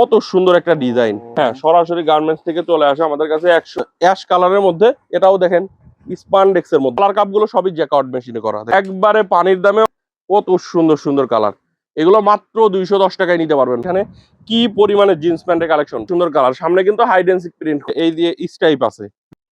কত সুন্দর একটা ডিজাইন। হ্যাঁ সরাসরি গার্মেন্টস থেকে চলে আসে আমাদের কাছে একশো। অ্যাশ কালারের মধ্যে, এটাও দেখেন স্পান্ডেক্স এর মধ্যে। কালার কাপগুলো সবই জ্যাকআউট মেশিনে করা একবারে পানির দামে কত সুন্দর সুন্দর কালার এগুলো মাত্র দুইশো দশ টাকায় নিতে পারবেন। এখানে কি পরিমাণে জিন্স প্যান্টের কালেকশন সুন্দর কালার সামনে কিন্তু হাইডেন্সিক প্রিন্ট এই দিয়ে স্টাইপ আছে।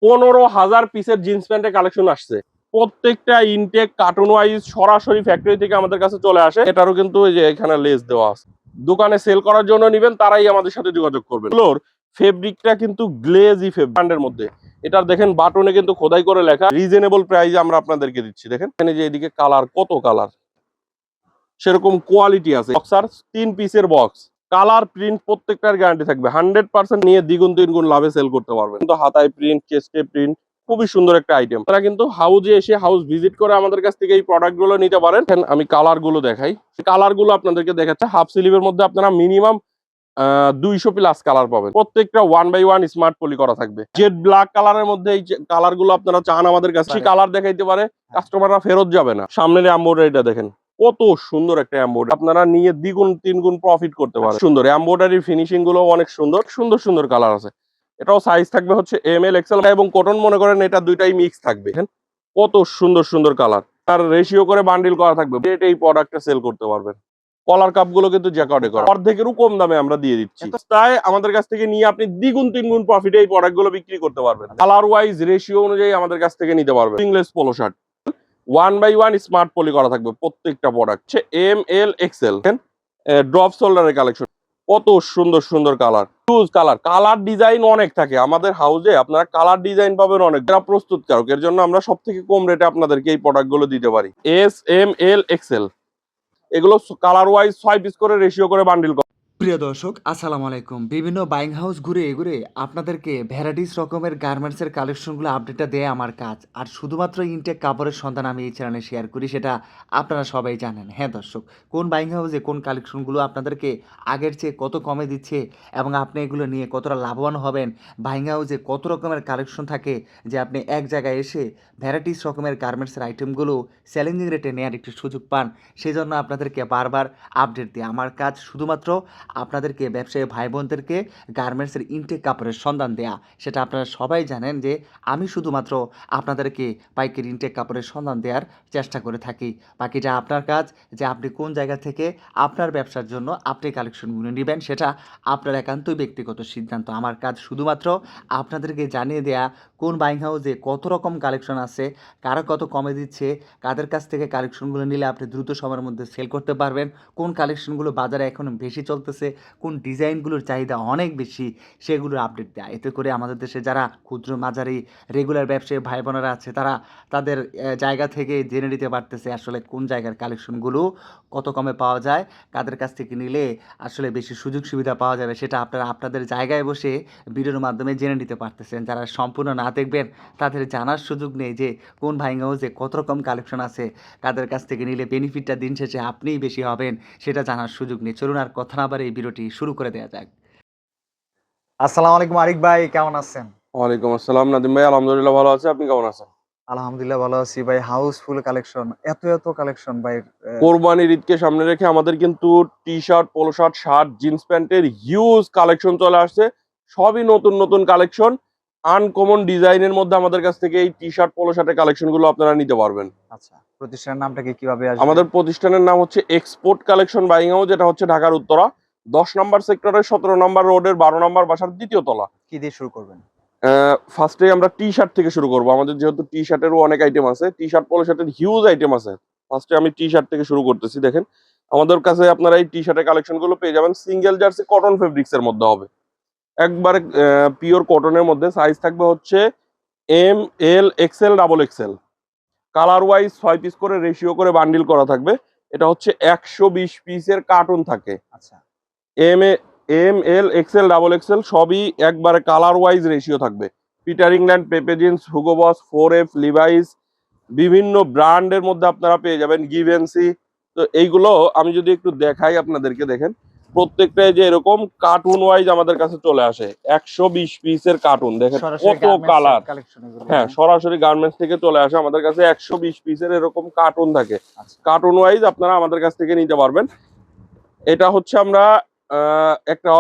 পনেরো হাজার পিসের জিন্স প্যান্টের কালেকশন আসছে। প্রত্যেকটা ইনটেক কার্টুন ওয়াইজ সরাসরি ফ্যাক্টরি থেকে আমাদের কাছে চলে আসে। এটারও কিন্তু এই যে এখানে লেস দেওয়া আছে। দোকানে সেল করার জন্য নিবেন, তারাই আমাদের সাথে যোগাযোগ করবেন। এগুলোর ফেব্রিকটা কিন্তু গ্লেজি ফেব্রিকের মধ্যে। এটার দেখেন বাটনে কিন্তু খোদাই করে লেখা। রিজনেবল প্রাইস আমরা আপনাদেরকে দিচ্ছি, দেখেন। এখানে যে এদিকে কালার কত কালার সেরকম কোয়ালিটি আছে। বক্সার তিন পিসের বক্স কালার প্রিন্ট প্রত্যেকটার গ্যারান্টি থাকবে। হান্ড্রেড পার্সেন্ট নিয়ে দ্বিগুণ তিনগুণ লাভে সেল করতে পারবেন। কিন্তু হাতায় প্রিন্ট চেস্টে প্রিন্ট খুবই সুন্দর একটা আইটেম তারা কিন্তু হাউজে এসে হাউস ভিজিট করে আমাদের কাছ থেকে এই প্রোডাক্টগুলো নিতে পারেন। আমি কালারগুলো দেখাই। কালারগুলো আপনাদেরকে দেখাচ্ছে। হাফ স্লিভের মধ্যে আপনারা মিনিমাম দুইশো প্লাস কালার পাবেন। প্রত্যেকটা one by one smart poly করা থাকবে। জেড ব্ল্যাক কালারের মধ্যে এই কালারগুলো আপনারা চান আমাদের কাছে কালার দেখাইতে পারে। কাস্টমাররা ফেরত যাবে না। সামনের এম্বোডারিটা দেখেন। কত সুন্দর একটা এম্বোডারি আপনারা নিয়ে দ্বিগুণ, তিনগুণ প্রফিট করতে পারেন। সুন্দর। এম্বোডারি ফিনিশিংগুলো অনেক সুন্দর। সুন্দর সুন্দর কালার আছে। এটাও সাইজ থাকবে হচ্ছে এম এল এক্সেল এবং কটন মনে করেন এটা দুইটাই মিক্স থাকবে। কত সুন্দর সুন্দর কালার আর রেশিও করে বান্ডিল করা থাকবে। এই প্রোডাক্টটা সেল করতে পারবেন। কলার কাপগুলো কিন্তু জ্যাকটে করা। অর্ধেকেরও কম দামে আমরা দিয়ে দিচ্ছি। তাই আমাদের কাছ থেকে নিয়ে আপনি দ্বিগুণ তিনগুণ প্রফিটে এই প্রোডাক্টগুলো বিক্রি করতে পারবেন। কালার ওয়াইজ রেশিও অনুযায়ী আমাদের কাছ থেকে নিতে পারবেন। English polo shirt one by one smart poly করা থাকবে প্রত্যেকটা product M L XL drop শোল্ডারের collection কত সুন্দর সুন্দর কালার টুজ কালার কালার ডিজাইন অনেক থাকে। আমাদের হাউজে আপনারা কালার ডিজাইন পাবেন অনেক। যারা প্রস্তুতকারক, এর জন্য আমরা সব থেকে কম রেটে আপনাদেরকে এই প্রোডাক্টগুলো দিতে পারি। এস এম এল এক্সেল এগুলো কালার ওয়াইজ ছয় পিস করে রেশিও করে বান্ডিল প্রিয় দর্শক, আসসালামু আলাইকুম। বিভিন্ন বাইং হাউস ঘুরে ঘুরে আপনাদেরকে ভ্যারাইটিস রকমের গার্মেন্টসের কালেকশনগুলো আপডেটটা দেয় আমার কাজ। আর শুধুমাত্র ইনটেক কাপড়ের সন্ধান আমি এই চ্যানেলে শেয়ার করি, সেটা আপনারা সবাই জানেন। হ্যাঁ দর্শক, কোন বাইং হাউসে কোন কালেকশনগুলো আপনাদেরকে আগের চেয়ে কত কমে দিচ্ছে এবং আপনি এগুলো নিয়ে কতটা লাভবান হবেন? বাইং হাউসে কত রকমের কালেকশন থাকে যে আপনি এক জায়গায় এসে ভ্যারাইটিস রকমের গার্মেন্টসের আইটেমগুলো চ্যালেঞ্জিং রেটে নেওয়ার একটি সুযোগ পান সেই জন্য আপনাদেরকে বারবার আপডেট দিই। আমার কাজ শুধুমাত্র আপনাদেরকে, ব্যবসায়ী ভাই বোনদেরকে গার্মেন্টসের ইনটেক কাপড়ের সন্ধান দেয়া। সেটা আপনারা সবাই জানেন যে, আমি শুধুমাত্র আপনাদেরকে পাইকারি ইনটেক কাপড়ের সন্ধান দেওয়ার চেষ্টা করে থাকি। বাকিটা আপনার কাজ, যে আপনি কোন জায়গা থেকে আপনার ব্যবসার জন্য আপনি কালেকশনগুলো নেবেন, সেটা আপনার একান্তই ব্যক্তিগত সিদ্ধান্ত। আমার কাজ শুধুমাত্র আপনাদেরকে জানিয়ে দেয়া, কোন বাইং হাউসে কত রকম কালেকশন আছে, কারা কত কমে দিচ্ছে, কাদের কাছ থেকে কালেকশনগুলো নিলে আপনি দ্রুত সময়ের মধ্যে সেল করতে পারবেন, কোন কালেকশনগুলো বাজারে এখন বেশি চলতেছে কোন ডিজাইনগুলোর চাহিদা অনেক বেশি সেগুলোর আপডেট দেয়। এতে করে আমাদের দেশে যারা ক্ষুদ্র মাঝারি রেগুলার ব্যবসায়ী ভাই বোনেরা আছে, তারা তাদের জায়গা থেকে জেনে নিতে পারতেছে আসলে কোন জায়গার কালেকশনগুলো কত কমে পাওয়া যায়। কাদের কাছ থেকে নিলে আসলে বেশি সুযোগ সুবিধা পাওয়া যাবে, সেটা আপনারা আপনাদের জায়গায় বসে ভিডিওর মাধ্যমে জেনে নিতে পারতেছেন। যারা সম্পূর্ণ না দেখবেন, তাদের জানার সুযোগ নেই যে কোন ভাইং হাউসে কত রকম কালেকশন আছে। কাদের কাছ থেকে নিলে বেনিফিটটা দিন শেষে আপনিই বেশি হবেন, সেটা জানার সুযোগ নেই। চলুন আর কথা না এই ভিডিওটি শুরু করে দেওয়া যাক। আসসালামু আলাইকুম আরিক ভাই কেমন আছেন? ওয়ালাইকুম আসসালাম নাদিম ভাই আলহামদুলিল্লাহ ভালো আছে। আপনি কেমন আছেন? আলহামদুলিল্লাহ ভালো আছি ভাই হাউসফুল কালেকশন এত এত কালেকশন ভাই কোরবানির ঈদকে সামনে রেখে আমাদের কিন্তু T shirt polo shirt shirt jeans প্যান্টের হিউজ কালেকশন চলে আসছে। সবই নতুন নতুন কালেকশন আনকমন ডিজাইনের মধ্যে আমাদের কাছ থেকে এই টি শার্ট পোলো শার্টের কালেকশনগুলো আপনারা নিতে পারবেন। আচ্ছা প্রতিষ্ঠানের নামটা কি কীভাবে আসবে? আমাদের প্রতিষ্ঠানের নাম হচ্ছে এক্সপোর্ট কালেকশন বাইং হাউস যেটা হচ্ছে ঢাকার উত্তরা। দশ নম্বর সেক্টরের সতেরো নম্বর রোডের বারো নম্বর বাসার দ্বিতীয় তলা। কি দিয়ে শুরু করবেন? ফার্স্টে আমরা টি শার্ট থেকে শুরু করব। আমাদের যেহেতু টি শার্টেরও অনেক আইটেম আছে। টি শার্ট পোলো শার্টের হিউজ আইটেম আছে। ফার্স্টে আমি টি শার্ট থেকে শুরু করতেছি দেখেন। আমাদের কাছে আপনারা এই টি শার্টের কালেকশনগুলো পেয়ে যাবেন। সিঙ্গেল জার্সি কটন ফেব্রিক্স এর মধ্যে হবে। একবারে পিওর কটনের মধ্যে সাইজ থাকবে হচ্ছে M L XL double XL colour wise ছয় পিস করে রেশিও করে বান্ডিল করা থাকবে। এটা হচ্ছে একশো বিশ পিসের কার্টুন থাকে। আচ্ছা। M M L XL double XL সবই একবারে কালার ওয়াইজ রেশিও থাকবে Peter England Pepe jeans Hugo four F Levi's বিভিন্ন ব্র্যান্ডের মধ্যে আপনারা পেয়ে যাবেন গিভেন্সি তো এইগুলো আমি যদি একটু দেখাই আপনাদেরকে দেখেন প্রত্যেকটাই যে এরকম কার্টুন ওয়াইজ আমাদের কাছে চলে আসে। একশো বিশ পিসের কার্টুন দেখেন কত কালার হ্যাঁ সরাসরি গার্মেন্টস থেকে চলে আসে আমাদের কাছে একশো বিশ পিসের এরকম কার্টুন থাকে। আচ্ছা। কার্টুন ওয়াইজ আপনারা আমাদের কাছ থেকে নিতে পারবেন। এটা হচ্ছে আমরা একটা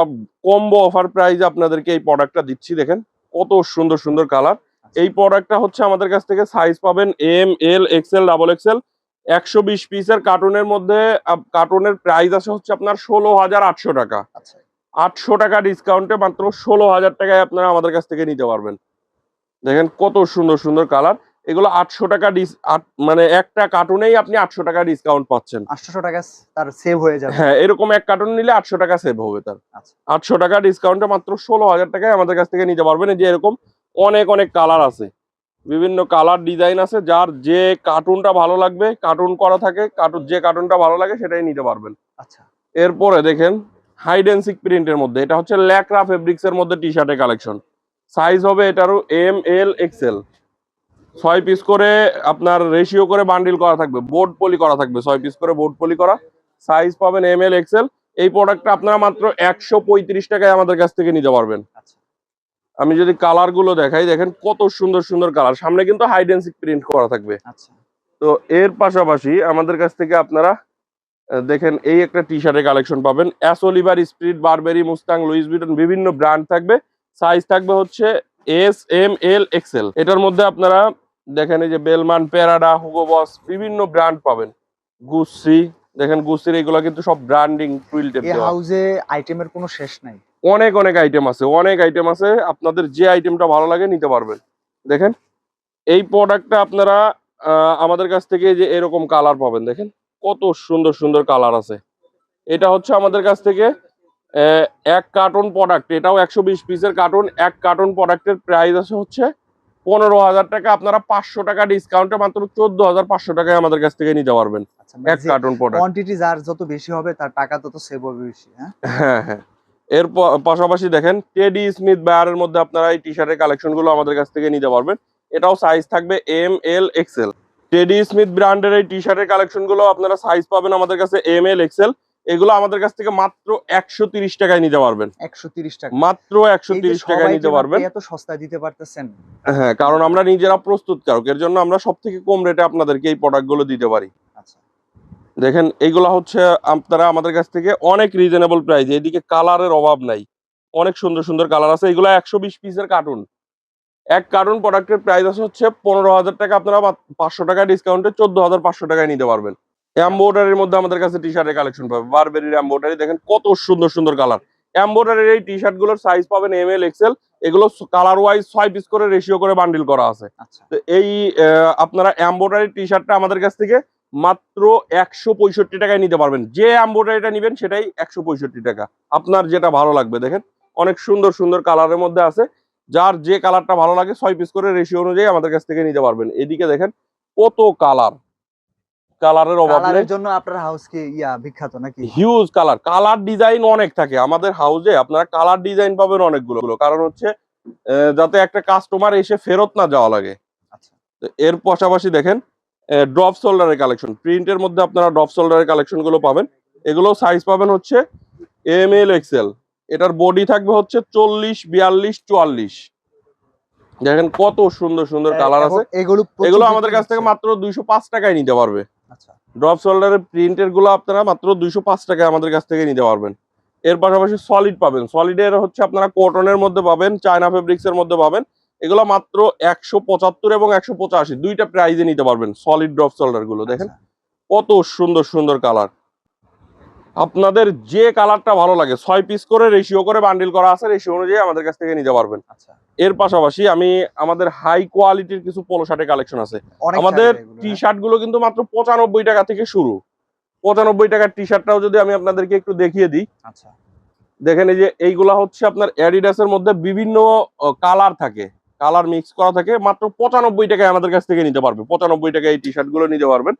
কম্বো অফার প্রাইজে আপনাদেরকে এই প্রোডাক্টটা দিচ্ছি দেখেন। কত সুন্দর সুন্দর কালার এই প্রোডাক্টটা হচ্ছে আমাদের কাছ থেকে সাইজ পাবেন M L XL double XL একশো বিশ পিসের কার্টুনের মধ্যে কার্টুনের প্রাইস আছে হচ্ছে আপনার ষোলো হাজার আটশো টাকা। আচ্ছা। আটশো টাকা ডিসকাউন্টে মাত্র ষোলো হাজার টাকায় আপনারা আমাদের কাছ থেকে নিতে পারবেন। দেখেন কত সুন্দর সুন্দর কালার এগুলো আটশো টাকা মানে একটা কার্টুনেই আপনি আটশো টাকা ডিসকাউন্ট পাচ্ছেন। আটশোশো টাকা তার সেভ হয়ে যাবে। হ্যাঁ এরকম এক কার্টুন নিলে আটশো টাকা সেভ হবে তার। আচ্ছা। আটশো টাকা ডিসকাউন্টে মাত্র ষোলো হাজার টাকায় আমাদের কাছ থেকে নিতে পারবেন। যে এরকম অনেক অনেক কালার আছে। বিভিন্ন কালার ডিজাইন আছে যার যে কার্টুনটা ভালো লাগবে কার্টুন করা থাকে কার্টুন যে কার্টুনটা ভালো লাগে সেটাই নিতে পারবেন। আচ্ছা। এরপরে দেখেন হাইডেন্সিক প্রিন্টের মধ্যে এটা হচ্ছে ল্যাকরা ফেব্রিক্স এর মধ্যে টি শার্টের কালেকশন সাইজ হবে এটারও এম এল এক্সেল ছয় পিস করে আপনার রেশিও করে বান্ডিল করা থাকবে বোর্ড পলি করা থাকবে ছয় পিস করে বোর্ড পলি করা। সাইজ পাবেন এম এল এক্সেল এই প্রোডাক্টটা আপনারা মাত্র একশো পঁয়ত্রিশ টাকায় আমাদের কাছ থেকে নিতে পারবেন। আচ্ছা। আমি যদি কালারগুলো দেখাই দেখেন কত সুন্দর সুন্দর কালার সামনে কিন্তু হাইডেন্সিক প্রিন্ট করা থাকবে। আচ্ছা। তো এর পাশাপাশি আমাদের কাছ থেকে আপনারা দেখেন এই একটা টি শার্টের কালেকশন পাবেন। অ্যাসোলিভার spirit Burberry Mustang Louis Vuitton বিভিন্ন ব্র্যান্ড থাকবে। সাইজ থাকবে হচ্ছে এস এম এল এক্সেল এটার মধ্যে আপনারা দেখেন এই যে বেলমান প্যারাডা হুগো বস বিভিন্ন ব্র্যান্ড পাবেন। গুসি দেখেন গুসির এগুলো কিন্তু সব ব্র্যান্ডিং টুইলটেপ এই হাউজে আইটেমের কোনো শেষ নাই। অনেক অনেক আইটেম আছে অনেক আইটেম আছে। আপনাদের যে আইটেমটা ভালো লাগে নিতে পারবেন। দেখেন এই প্রোডাক্টটা আপনারা আমাদের কাছ থেকে যে এরকম কালার পাবেন দেখেন। কত সুন্দর সুন্দর কালার আছে। এটা হচ্ছে আমাদের কাছ থেকে এক কার্টুন প্রোডাক্ট এটাও একশো বিশ পিসের কার্টুন এক কার্টুন প্রোডাক্টের প্রাইস আছে হচ্ছে পনেরো হাজার টাকা আপনারা পাঁচশো টাকা ডিসকাউন্টে মাত্র চোদ্দ হাজার পাঁচশো টাকায় আমাদের কাছ থেকে নিতে পারবেন। আচ্ছা এক কার্টুন প্রোডাক্ট কোয়ান্টিটি যার যত বেশি হবে তার টাকা তত সেভ হবে বেশি হ্যাঁ? হ্যাঁ হ্যাঁ। এর পাশাপাশি দেখেন টেডি স্মিথ বায়ারের মধ্যে আপনারা এই টি শার্টের কালেকশনগুলো আমাদের কাছ থেকে নিতে পারবেন। এটাও সাইজ থাকবে M L XL Teddy Smith ব্র্যান্ডের এই টি শার্টের কালেকশনগুলো আপনারা সাইজ পাবেন আমাদের কাছে এম এল এক্সেল এগুলো আমাদের কাছ থেকে মাত্র একশো তিরিশ টাকায় নিতে পারবেন। একশো তিরিশ টাকা। মাত্র একশো তিরিশ টাকায় নিতে পারবেন। এত সস্তায় দিতে পারতেছেন। হ্যাঁ কারণ আমরা নিজেরা প্রস্তুতকারক এর জন্য আমরা সব থেকে কম রেটে আপনাদেরকে এই প্রোডাক্টগুলো দিতে পারি। আচ্ছা। দেখেন এইগুলা হচ্ছে আপনারা আমাদের কাছ থেকে অনেক রিজনেবল প্রাইস এদিকে কালারের অভাব নাই। অনেক সুন্দর সুন্দর কালার আছে এগুলো একশো বিশ পিসের কার্টুন এক কার্টুন প্রোডাক্টের প্রাইস আছে হচ্ছে পনেরো হাজার টাকা আপনারা পাঁচশো টাকা ডিসকাউন্টে চোদ্দ হাজার পাঁচশো টাকায় নিতে পারবেন। এম্বোডারির মধ্যে আমাদের কাছে টি শার্টের কালেকশন পাবে। বারবেরির এম্বোডারি দেখেন কত সুন্দর সুন্দর কালার এম্বোডারির এই টি শার্টগুলোর সাইজ পাবেন এম এল এক্সেল এগুলো কালার ওয়াইজ ছয় পিস করে রেশিও করে বান্ডিল করা আছে। আচ্ছা। তো এই আপনারা এম্বোডারি টি শার্টটা আমাদের কাছ থেকে মাত্র একশো পঁয়ষট্টি টাকায় নিতে পারবেন। যে এম্বোডারিটা নেবেন সেটাই একশো পঁয়ষট্টি টাকা। আপনার যেটা ভালো লাগবে দেখেন অনেক সুন্দর সুন্দর কালারের মধ্যে আছে। যার যে কালারটা ভালো লাগে ছয় পিস করে রেশিও অনুযায়ী আমাদের কাছ থেকে নিতে পারবেন। এদিকে দেখেন কত কালার কালারের অভাব নেই। কালারের জন্য আপনার হাউস কি ইয়া বিখ্যাত নাকি? হিউজ কালার কালার ডিজাইন অনেক থাকে। আমাদের হাউজে আপনারা কালার ডিজাইন পাবেন অনেকগুলো। কারণ হচ্ছে যাতে একটা কাস্টমার এসে ফেরত না যাওয়া লাগে। আচ্ছা। এর পাশাপাশি দেখেন ড্রপ শোল্ডারের কালেকশন প্রিন্টের মধ্যে আপনারা ড্রপ শোল্ডারের কালেকশনগুলো পাবেন। এগুলো সাইজ পাবেন হচ্ছে এম এল এক্সেল এটার বডি থাকবে হচ্ছে চল্লিশ বিয়াল্লিশ চুয়াল্লিশ। দেখেন কত সুন্দর সুন্দর কালার আছে। এগুলো এগুলো আমাদের কাছ থেকে মাত্র দুইশো পাঁচ টাকায় নিতে পারবে। ড্রপ শোল্ডারের প্রিন্টেরগুলো আপনারা মাত্র দুইশো পাঁচ টাকায় আমাদের কাছ থেকে নিতে পারবেন। এর পাশাপাশি সলিড পাবেন। সলিডের হচ্ছে আপনারা কটনের মধ্যে পাবেন চায়না ফেব্রিক্স এর মধ্যে পাবেন। এগুলো মাত্র একশো পঁচাত্তর এবং একশো পঁচাশি। দুইটা প্রাইজে নিতে পারবেন সলিড ড্রপ শোল্ডারগুলো দেখেন। আচ্ছা। কত সুন্দর সুন্দর কালার আপনাদের যে কালারটা ভালো লাগে ছয় পিস করে রেশিও করে বান্ডিল করা আছে রেশিও অনুযায়ী আমাদের কাছ থেকে নিতে পারবেন। আচ্ছা। এর পাশাপাশি আমি আমাদের হাই কোয়ালিটির কিছু পোলো শার্টের কালেকশন আছে। আমাদের টি হ্যাঁ? শার্টগুলো কিন্তু মাত্র পঁচানব্বই টাকা থেকে শুরু। পঁচানব্বই টাকার টি শার্টটাও যদি আমি আপনাদেরকে একটু দেখিয়ে দিই। আচ্ছা। দেখেন এই যে এইগুলা হচ্ছে আপনার অ্যাডিডাসের মধ্যে বিভিন্ন কালার থাকে। কালার মিক্স করা থাকে মাত্র পঁচানব্বই টাকায় আমাদের কাছ থেকে নিতে পারবে। পঁচানব্বই টাকায় এই টি শার্টগুলো নিতে পারবেন।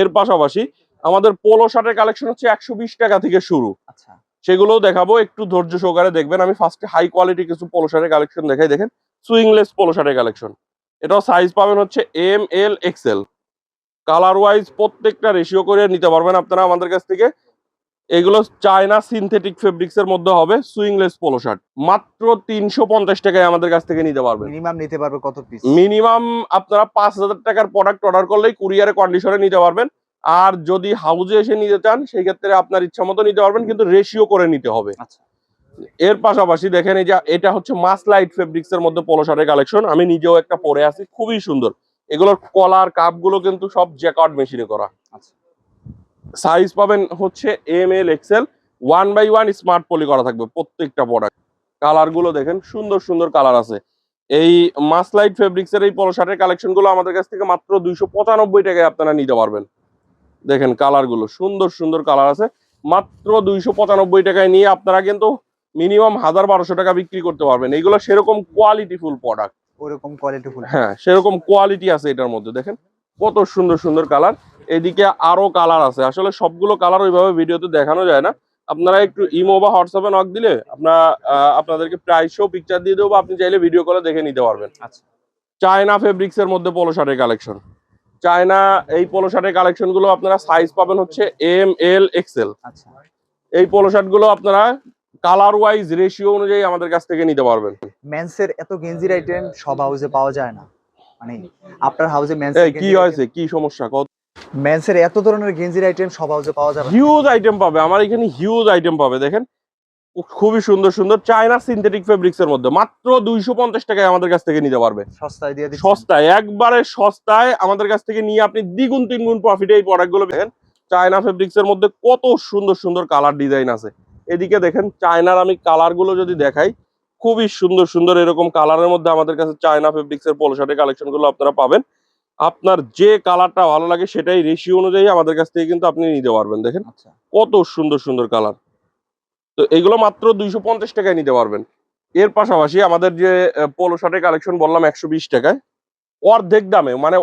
এর পাশাপাশি আমাদের পোলো শার্টের কালেকশন হচ্ছে একশো বিশ টাকা থেকে শুরু। আচ্ছা। সেগুলোও দেখাবো একটু ধৈর্য সহকারে দেখবেন। আমি ফার্স্টে হাই কোয়ালিটি কিছু পোলো শার্টের কালেকশন দেখাই দেখেন। সুইংলেস পোলো শার্টের কালেকশন এটাও সাইজ পাবেন হচ্ছে M L XL colour wise প্রত্যেকটা রেশিও করে নিতে পারবেন আপনারা আমাদের কাছ থেকে। এগুলো চায়না সিনথেটিক ফেব্রিক্স এর মধ্যে হবে সুইংলেস পোলো শার্ট মাত্র তিনশো পঞ্চাশ টাকায় আমাদের কাছ থেকে নিতে পারবেন। মিনিমাম নিতে পারবে কত পিস মিনিমাম আপনারা পাঁচ হাজার টাকার প্রোডাক্ট অর্ডার করলেই কুরিয়ারে কন্ডিশনে নিতে পারবেন। আর যদি হাউজে এসে নিতে চান সেই ক্ষেত্রে আপনার ইচ্ছা মতো নিতে পারবেন কিন্তু রেশিও করে নিতে হবে। আচ্ছা। এর পাশাপাশি দেখেন এই যে এটা হচ্ছে মাস লাইট ফেব্রিক্স এর মধ্যে পলো শার্টের কালেকশন আমি নিজেও একটা পরে আছি খুবই সুন্দর। এগুলোর কলার কাপগুলো কিন্তু সব জ্যাকার্ড মেশিনে করা। আচ্ছা। সাইজ পাবেন হচ্ছে M L XL one by one smart poly করা থাকবে প্রত্যেকটা প্রোডাক্ট কালারগুলো দেখেন সুন্দর সুন্দর কালার আছে। এই মাসলাইট ফেব্রিক্স এর এই পলো শার্টের কালেকশনগুলো আমাদের কাছ থেকে মাত্র দুইশো পঁচানব্বই টাকায় আপনারা নিতে পারবেন। দেখেন কালারগুলো সুন্দর সুন্দর কালার আছে। মাত্র দুইশো পঁচানব্বই টাকায় নিয়ে আপনারা কিন্তু মিনিমাম হাজার বারোশো টাকা বিক্রি করতে পারবেন। এইগুলো সেরকম কোয়ালিটি ফুল প্রোডাক্ট ওরকম কোয়ালিটি ফুল। হ্যাঁ সেরকম কোয়ালিটি আছে এটার মধ্যে দেখেন। কত সুন্দর সুন্দর কালার। এদিকে আরও কালার আছে। আসলে সবগুলো কালার ওইভাবে ভিডিওতে দেখানো যায় না। আপনারা একটু ইমো বা হোয়াটসঅ্যাপে নক দিলে আপনারা আপনাদেরকে প্রাইসও পিকচার দিয়ে দেবো আপনি চাইলে ভিডিও কলে দেখে নিতে পারবেন। আচ্ছা। চায়না ফেব্রিক্স এর মধ্যে পলো শার্টের কালেকশন চায়না এই পলো শার্টের কালেকশনগুলো আপনারা সাইজ পাবেন হচ্ছে এম এল এক্সেল এই পলো শার্টগুলো আপনারা কালার ওয়াইজ রেশিও অনুযায়ী আমাদের কাছ থেকে নিতে পারবেন। মেন্সের এত গেঞ্জির আইটেম সব হাউসে পাওয়া যায় না। মানে আপনার হাউসে মেন্স কি হয়েছে? কি সমস্যা? কত? মেন্সের এত ধরনের গেঞ্জির আইটেম সব হাউসে পাওয়া যাবে হিউজ আইটেম পাবে। আমার এখানে হিউজ আইটেম পাবে। দেখেন খুবই সুন্দর সুন্দর চায়না সিনথেটিক ফেব্রিক্স এর মধ্যে। মাত্র দুইশো পঞ্চাশ টাকায় আমাদের কাছ থেকে নিতে পারবে। সস্তায় দিয়ে সস্তায় একবারে সস্তায় আমাদের কাছ থেকে নিয়ে আপনি দ্বিগুণ তিনগুণ প্রফিটে এই প্রোডাক্টগুলো দেখেন। চায়না ফেব্রিক্স এর মধ্যে কত সুন্দর সুন্দর কালার ডিজাইন আছে। এদিকে দেখেন চায়নার আমি কালারগুলো যদি দেখাই খুবই সুন্দর সুন্দর এরকম কালারের মধ্যে আমাদের কাছে চায়না ফেব্রিক্স এর পোলো শার্টের কালেকশনগুলো আপনারা পাবেন। আপনার যে কালারটা ভালো লাগে সেটাই রেশিও অনুযায়ী আমাদের কাছ থেকে কিন্তু আপনি নিতে পারবেন দেখেন। আচ্ছা। কত সুন্দর সুন্দর কালার তো এগুলো মাত্র দুইশো পঞ্চাশ টাকায় নিতে পারবেন। এর পাশাপাশি আমাদের যে পোলো শার্টের কালেকশন বললাম একশো বিশ টাকায় অর্ধেক দামে মানে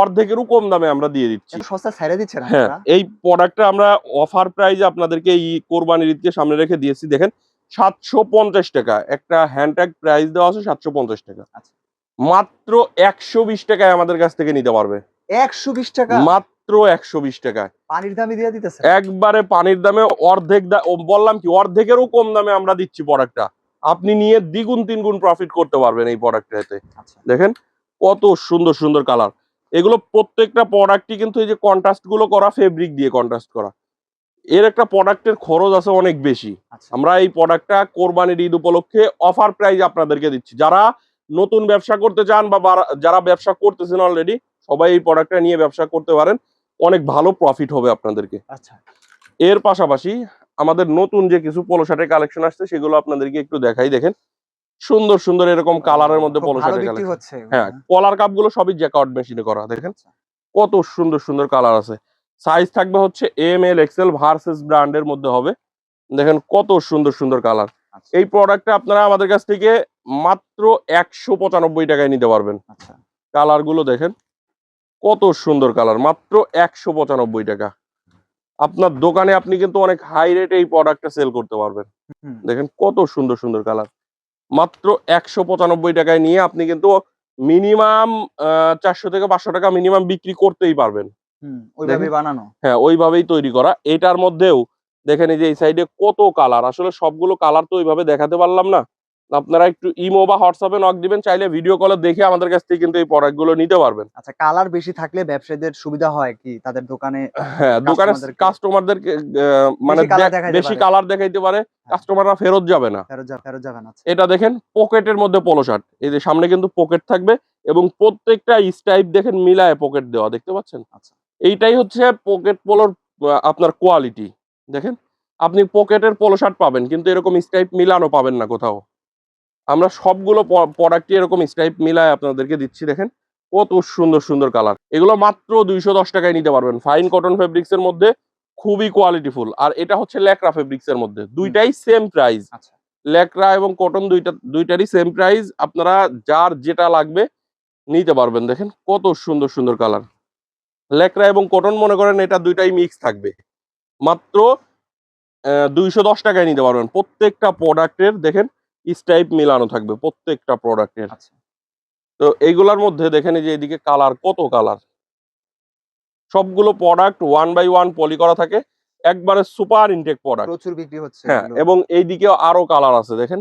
অর্ধেকেরও কম দামে আমরা দিয়ে দিচ্ছি। সস্তা ছাইড়া দিচ্ছেন হ্যাঁ এই প্রোডাক্টটা আমরা অফার প্রাইজে আপনাদেরকে এই কোরবানির ঈদকে সামনে রেখে দিয়েছি দেখেন সাতশো পঞ্চাশ টাকা। একটা হ্যান্ডট্যাগ প্রাইস দেওয়া আছে সাতশো পঞ্চাশ টাকা। আচ্ছা। মাত্র একশো বিশ টাকায় আমাদের কাছ থেকে নিতে পারবে। একশো বিশ টাকা? মাত্র একশো বিশ টাকায়। পানির দামে দিয়ে দিতেছে। একবারে পানির দামে অর্ধেক বললাম কি অর্ধেকেরও কম দামে আমরা দিচ্ছি প্রোডাক্টটা আপনি নিয়ে দ্বিগুণ তিনগুণ প্রফিট করতে পারবেন এই প্রোডাক্টটাতে আচ্ছা। দেখেন কত সুন্দর সুন্দর কালার এগুলো প্রত্যেকটা প্রোডাক্টই কিন্তু এই যে কন্ট্রাস্টগুলো করা ফেব্রিক দিয়ে কন্ট্রাস্ট করা। এর একটা প্রোডাক্টের খরচ আছে অনেক বেশি। আচ্ছা। আমরা এই প্রোডাক্টটা কোরবানির ঈদ উপলক্ষে অফার প্রাইস আপনাদেরকে দিচ্ছি। যারা নতুন ব্যবসা করতে চান বা যারা ব্যবসা করতেছেন অলরেডি সবাই এই প্রোডাক্টটা নিয়ে ব্যবসা করতে পারেন। অনেক ভালো প্রফিট হবে আপনাদেরকে। আচ্ছা। এর পাশাপাশি আমাদের নতুন যে কিছু পোলো শার্টের কালেকশন আসছে সেগুলো আপনাদেরকে একটু দেখাই দেখেন। সুন্দর সুন্দর এরকম কালারের মধ্যে পোলো শার্টের কালেকশন হ্যাঁ কলার কাপগুলো সবই জ্যাকাউট মেশিনে করা দেখেন। কত সুন্দর সুন্দর কালার আছে। সাইজ থাকবে হচ্ছে এম এল এক্সেল ভার্সেস ব্র্যান্ডের মধ্যে হবে। দেখেন কত সুন্দর সুন্দর কালার আচ্ছা। এই প্রোডাক্টটা আপনারা আমাদের কাছ থেকে মাত্র একশো পঁচানব্বই টাকায় নিতে পারবেন। আচ্ছা। কালারগুলো দেখেন। কত সুন্দর কালার মাত্র একশো পঁচানব্বই টাকা। আপনার দোকানে আপনি কিন্তু অনেক হাই রেটে এই প্রোডাক্টটা সেল করতে পারবেন। দেখেন কত সুন্দর সুন্দর কালার। মাত্র একশো পঁচানব্বই টাকায় নিয়ে আপনি কিন্তু মিনিমাম চারশো থেকে পাঁচশো টাকা মিনিমাম বিক্রি করতেই পারবেন। বানানো। হ্যাঁ ওইভাবেই তৈরি করা। এটার মধ্যেও দেখেন এই যে এই সাইডে কত কালার। আসলে সবগুলো কালার তো ওইভাবে দেখাতে পারলাম না। আপনারা একটু ইমো বা হোয়াটসঅ্যাপে নক দিবেন চাইলে ভিডিও কলে দেখে আমাদের কাছ থেকে কিন্তু এই প্রোডাক্টগুলো নিতে পারবেন। আচ্ছা কালার বেশি থাকলে ব্যবসায়ীদের সুবিধা হয় কি? তাদের দোকানে হ্যাঁ দোকানে Customer-দেরকে- মানে বেশি। কালার দেখাইতে পারে। কাস্টমাররা ফেরত যাবে না। ফেরত যা ফেরত যাবেন আচ্ছা। এটা দেখেন পকেটের মধ্যে পোলো শার্ট এই যে সামনে কিন্তু পকেট থাকবে এবং প্রত্যেকটা স্টাইপ দেখেন মিলায় পকেট দেওয়া দেখতে পাচ্ছেন? আচ্ছা। এইটাই হচ্ছে পকেট পোলোর আপনার কোয়ালিটি দেখেন আপনি পকেটের পোলো শার্ট পাবেন কিন্তু এরকম স্টাইপ মিলানো পাবেন না কোথাও। আমরা সবগুলো প্রোডাক্টই এরকম স্টাইপ মিলায় আপনাদেরকে দিচ্ছি দেখেন। কত সুন্দর সুন্দর কালার এগুলো মাত্র দুইশো দশ টাকায় নিতে পারবেন। ফাইন কটন ফেব্রিক্স এর মধ্যে খুবই কোয়ালিটিফুল আর এটা হচ্ছে ল্যাকরা ফেব্রিক্স এর মধ্যে। দুইটাই সেম প্রাইস ল্যাকরা এবং কটন দুইটা দুইটারই সেম প্রাইস আপনারা যার যেটা লাগবে নিতে পারবেন দেখেন। কত সুন্দর সুন্দর কালার ল্যাকরা এবং কটন মনে করেন এটা দুইটাই মিক্স থাকবে। মাত্র দুইশো দশ টাকায় নিতে পারবেন। প্রত্যেকটা প্রোডাক্টের দেখেন স্টাইপ মিলানো থাকবে প্রত্যেকটা প্রোডাক্টের। আচ্ছা। তো এইগুলার মধ্যে দেখেন এই যে এদিকে কালার কত কালার? সবগুলো product one by one poly করা থাকে একবারে সুপার ইনটেক প্রোডাক্ট। প্রচুর বিক্রি হচ্ছে হ্যাঁ এবং এইদিকেও আরও কালার আছে দেখেন।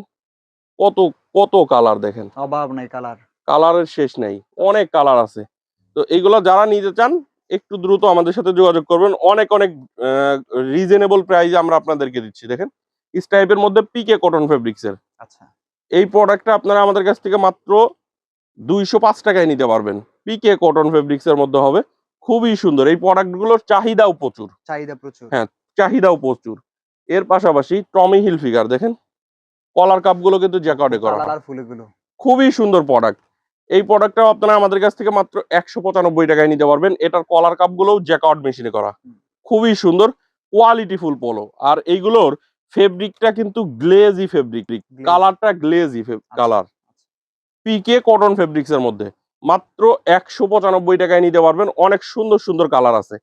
কত কত কালার দেখেন। অভাব নাই কালার। কালারের শেষ নেই অনেক কালার আছে। তো এইগুলো যারা নিতে চান একটু দ্রুত আমাদের সাথে যোগাযোগ করবেন। অনেক অনেক রিজনেবল প্রাইসে আমরা আপনাদেরকে দিচ্ছি দেখেন। ইস টাইপের মধ্যে পিকে কটন ফেব্রিক্সের এই প্রোডাক্টটা আপনারা আমাদের কাছ থেকে মাত্র দুইশো পাঁচ টাকায় নিতে পারবেন। পিকে কটন ফেব্রিক্সের মধ্যে হবে। খুবই সুন্দর। এই প্রোডাক্টগুলোর চাহিদাও প্রচুর। চাহিদা প্রচুর। হ্যাঁ। চাহিদাও প্রচুর। এর পাশাপাশি টমি হিল ফিগার দেখেন। কলার কাপগুলো কিন্তু জ্যাকর্ডে করা। খুবই সুন্দর প্রোডাক্ট এই প্রোডাক্টটাও আপনারা আমাদের কাছ থেকে মাত্র একশো পঁচানব্বই টাকায় নিতে পারবেন। এটার কলার কাপগুলোও জ্যাকআউট মেশিনে করা। খুবই সুন্দর। কোয়ালিটি ফুল পোলো আর এইগুলোর ফেব্রিকটা কিন্তু গ্লেজি ফেব্রিক। কালারটা glazy colour. PK cotton fabrics এর মধ্যে। মাত্র একশো পঁচানব্বই টাকায় নিতে পারবেন। অনেক সুন্দর সুন্দর কালার আছে।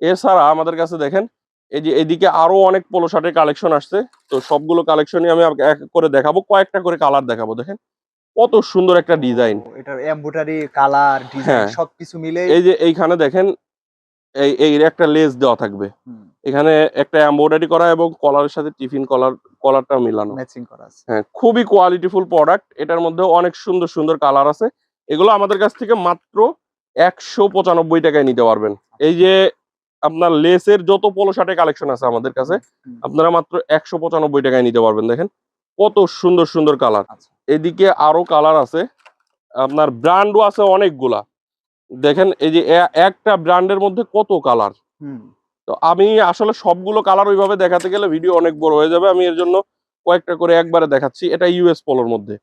এছাড়া আমাদের কাছে দেখেন এই যে এদিকে আরও অনেক পোলো শার্টের কালেকশন আসছে। তো সবগুলো কালেকশনই আমি এক করে দেখাবো। কয়েকটা করে কালার দেখাবো দেখেন। কত সুন্দর একটা ডিজাইন। এটার এমব্রয়ডারি কালার ডিজাইন হ্যাঁ। সবকিছু মিলে এই যে এইখানে দেখেন এই এই একটা লেস দেওয়া থাকবে। এখানে একটা এমব্রয়ডারি করা এবং কলারের সাথে টিফিন কলার কলারটা মিলানো। ম্যাচিং করা আছে। হ্যাঁ খুবই কোয়ালিটিফুল প্রোডাক্ট এটার মধ্যে অনেক সুন্দর সুন্দর কালার আছে। এগুলো আমাদের কাছ থেকে মাত্র একশো পঁচানব্বই টাকায় নিতে পারবেন। এই যে আপনার লেসের যত পোলো শার্টের কালেকশন আছে আমাদের কাছে আপনারা মাত্র একশো পঁচানব্বই টাকায় নিতে পারবেন। দেখেন কত সুন্দর সুন্দর কালার আচ্ছা। এদিকে আরও কালার আছে। আপনার ব্র্যান্ডও আছে অনেকগুলা। দেখেন এই যে একটা ব্র্যান্ডের মধ্যে কত কালার হুম। তো আমি আসলে সবগুলো কালার ওইভাবে দেখাতে গেলে ভিডিও অনেক বড় হয়ে যাবে। আমি এর জন্য কয়েকটা করে একবারে দেখাচ্ছি। এটা ইউএস পোলোর মধ্যে।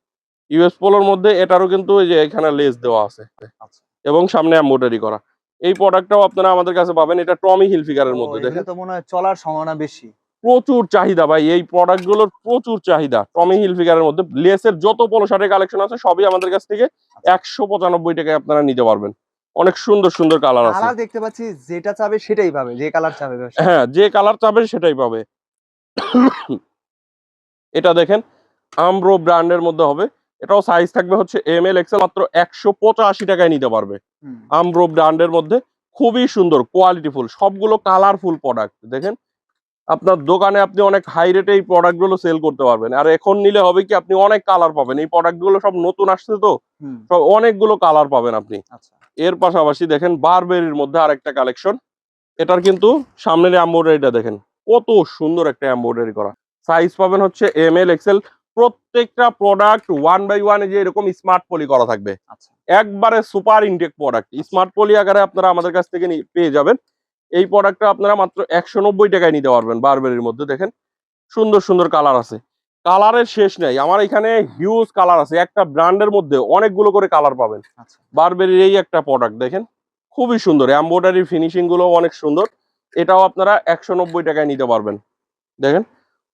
ইউএস পোলোর মধ্যে এটারও কিন্তু এই যে এখানে লেস দেওয়া আছে। আচ্ছা। এবং সামনে এম্বোটারি করা। এই প্রোডাক্টটাও আপনারা আমাদের কাছে পাবেন। এটা টমি হিল ফিগারের মধ্যে দেখেন। তো মনে হয় চলার সম্ভাবনা বেশি। প্রচুর চাহিদা ভাই। এই প্রোডাক্টগুলোর প্রচুর চাহিদা। টমি হিল ফিগারের মধ্যে লেসের যত পোলো শার্টের কালেকশন আছে সবই আমাদের কাছ থেকে একশো পঁচানব্বই টাকায় আপনারা নিতে পারবেন। অনেক সুন্দর সুন্দর কালার আছে। কালার দেখতে পাচ্ছি যেটা চাবে সেটাই পাবে যে কালার চাবে হ্যাঁ যে কালার চাবেন সেটাই পাবে। এটা দেখেন আমব্রো ব্র্যান্ডের মধ্যে হবে। এটাও সাইজ থাকবে হচ্ছে এম এল এক্সেল মাত্র একশো পঁচাশি টাকায় নিতে পারবে। হুম, আমব্রো ব্র্যান্ডের মধ্যে খুবই সুন্দর কোয়ালিটিফুল সবগুলো কালারফুল প্রোডাক্ট দেখেন। আপনার দোকানে আপনি অনেক হাই রেটে এই প্রোডাক্টগুলো সেল করতে পারবেন। আর এখন নিলে হবে কি আপনি অনেক কালার পাবেন। এই প্রোডাক্টগুলো সব নতুন আসছে তো সব অনেকগুলো কালার পাবেন আপনি। আচ্ছা। এর পাশাপাশি দেখেন বারবেরির মধ্যে আরেকটা কালেকশন এটার কিন্তু সামনের এম্বয়ডারিটা দেখেন কত সুন্দর একটা এম্বয়ডারি করা। সাইজ পাবেন হচ্ছে এম এল এক্সেল প্রত্যেকটা প্রোডাক্ট ওয়ান বাই ওয়ান যে এরকম স্মার্ট পলি করা থাকবে। আচ্ছা। একবারে super intact product smart poly আকারে আপনারা আমাদের কাছ থেকে পেয়ে যাবেন। এই প্রোডাক্টটা আপনারা মাত্র একশো নব্বই টাকায় নিতে পারবেন বারবেরির মধ্যে দেখেন। সুন্দর সুন্দর কালার আছে। কালারের শেষ নেই। আমার এখানে হিউজ কালার আছে। একটা ব্র্যান্ডের মধ্যে অনেকগুলো করে কালার পাবেন। আচ্ছা। বারবেরির এই একটা প্রোডাক্ট দেখেন। খুবই সুন্দর। এম্ব্রয়ডারি ফিনিশিংগুলো অনেক সুন্দর। এটাও আপনারা একশো নব্বই টাকায় নিতে পারবেন। দেখেন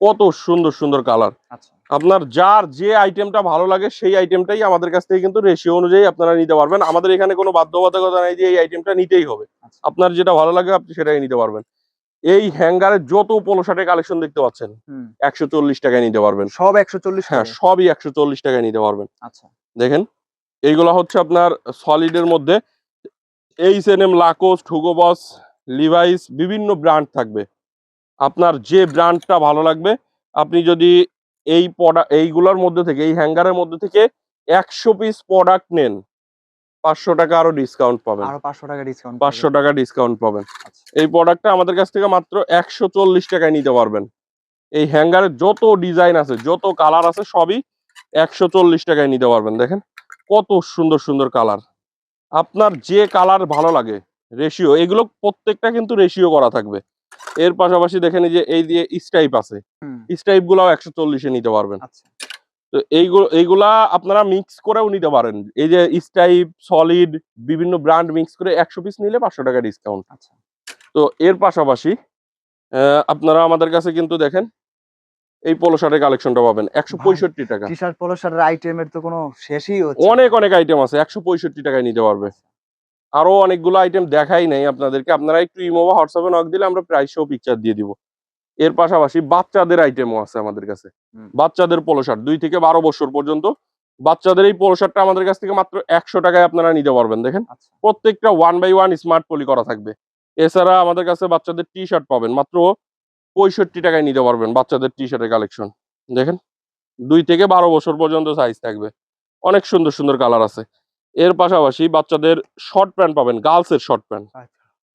কত সুন্দর সুন্দর কালার আচ্ছা। আপনার যার যে আইটেমটা ভালো লাগে সেই আইটেমটাই আমাদের কাছ থেকে কিন্তু রেশিও অনুযায়ী আপনারা নিতে পারবেন। আমাদের এখানে কোনো বাধ্যবাধকতা নেই যে এই আইটেমটা নিতেই হবে। আচ্ছা। আপনার যেটা ভালো লাগে আপনি সেটাই নিতে পারবেন। এই হ্যাঙ্গারের যত পলো শার্টের কালেকশন দেখতে পাচ্ছেন একশো চল্লিশ টাকায় নিতে পারবেন। সব একশো চল্লিশ হ্যাঁ সবই একশো চল্লিশ টাকায় নিতে পারবেন। আচ্ছা। দেখেন এইগুলো হচ্ছে আপনার সলিডের মধ্যে H and M Lacoste Hugo Boss Levi's বিভিন্ন ব্র্যান্ড থাকবে। আপনার যে ব্র্যান্ডটা ভালো লাগবে আপনি যদি এই প্রোডাক্ট এইগুলোর মধ্যে থেকে এই হ্যাঙ্গারের মধ্যে থেকে একশো পিস প্রোডাক্ট নেন পাঁচশো টাকা আরও ডিসকাউন্ট পাবেন। আরও পাঁচশো টাকা ডিসকাউন্ট পাঁচশো টাকা ডিসকাউন্ট পাবেন। আচ্ছা। এই প্রোডাক্টটা আমাদের কাছ থেকে মাত্র একশো চল্লিশ টাকায় নিতে পারবেন। এই হ্যাঙ্গারের যত ডিজাইন আছে যত কালার আছে সবই একশো চল্লিশ টাকায় নিতে পারবেন। দেখেন কত সুন্দর সুন্দর কালার আপনার যে কালার ভালো লাগে রেশিও এগুলো প্রত্যেকটা কিন্তু রেশিও করা থাকবে। এর পাশাপাশি দেখেন যে এই দিয়ে স্টাইপ আছে স্টাইপ গুলাও একশো চল্লিশে নিতে পারবেন। আচ্ছা। তো এইগুলো এইগুলা আপনারা মিক্স করেও নিতে পারেন। এই যে স্টাইপ সলিড বিভিন্ন ব্র্যান্ড মিক্স করে একশো পিস নিলে পাঁচশো টাকা ডিসকাউন্ট আচ্ছা। তো এর পাশাপাশি আপনারা আমাদের কাছে কিন্তু দেখেন এই পোলো শার্টের কালেকশনটা পাবেন একশো পঁয়ষট্টি টাকা। টি শার্ট পলো শার্টের আইটেমের তো কোনো শেষই অনেক অনেক আইটেম আছে একশো পঁয়ষট্টি টাকায় নিতে পারবে। আরও অনেকগুলো আইটেম দেখাই নাই আপনাদেরকে আপনারা একটু ইমো বা হোয়াটসঅ্যাপে নক দিলে আমরা প্রাইস সহ পিকচার দিয়ে দিব। এর পাশাপাশি বাচ্চাদের আইটেমও আছে আমাদের কাছে। বাচ্চাদের পোলো শার্ট দুই থেকে বারো বছর পর্যন্ত। বাচ্চাদের এই পোলো শার্টটা আমাদের কাছ থেকে মাত্র একশো টাকায় আপনারা নিতে পারবেন দেখেন। আচ্ছা। প্রত্যেকটা one by one smart poly করা থাকবে। এছাড়া আমাদের কাছে বাচ্চাদের টি শার্ট পাবেন মাত্র পঁয়ষট্টি টাকায় নিতে পারবেন বাচ্চাদের টি শার্টের কালেকশন দেখেন। দুই থেকে বারো বছর পর্যন্ত সাইজ থাকবে। অনেক সুন্দর সুন্দর কালার আছে। এর পাশাপাশি বাচ্চাদের শর্ট প্যান্ট পাবেন গার্লসের শর্ট প্যান্ট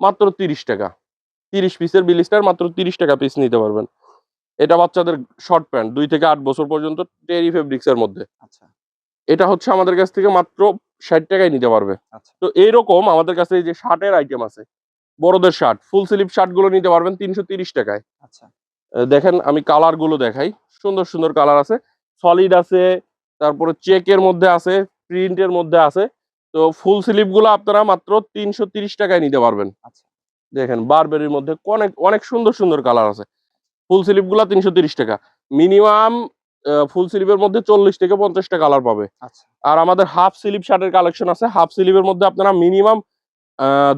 মাত্র তিরিশ টাকা। তিরিশ পিসের বিলিস্টার মাত্র তিরিশ টাকা পিস নিতে পারবেন। এটা বাচ্চাদের শর্ট প্যান্ট দুই থেকে আট বছর পর্যন্ত টেরি ফেব্রিক্স এর মধ্যে। আচ্ছা। এটা হচ্ছে আমাদের কাছ থেকে মাত্র ষাট টাকায় নিতে পারবে। আচ্ছা। তো এইরকম আমাদের কাছে এই যে শার্টের আইটেম আছে বড়দের শার্ট ফুল স্লিপ শার্টগুলো নিতে পারবেন তিনশো তিরিশ টাকায়। আচ্ছা। দেখেন আমি কালারগুলো দেখাই। সুন্দর সুন্দর কালার আছে। সলিড আছে তারপরে চেকের মধ্যে আছে প্রিন্টের মধ্যে আছে। তো ফুল স্লিভগুলো আপনারা মাত্র তিনশো তিরিশ টাকায় নিতে পারবেন। আচ্ছা। দেখেন বারবেরির মধ্যে অনেক অনেক সুন্দর সুন্দর কালার আছে। ফুল স্লিভগুলা তিনশো তিরিশ টাকা। মিনিমাম ফুল স্লিভের মধ্যে চল্লিশ থেকে পঞ্চাশটা কালার পাবে। আচ্ছা। আর আমাদের হাফ স্লিভ শার্টের কালেকশন আছে। হাফ স্লিভের মধ্যে আপনারা মিনিমাম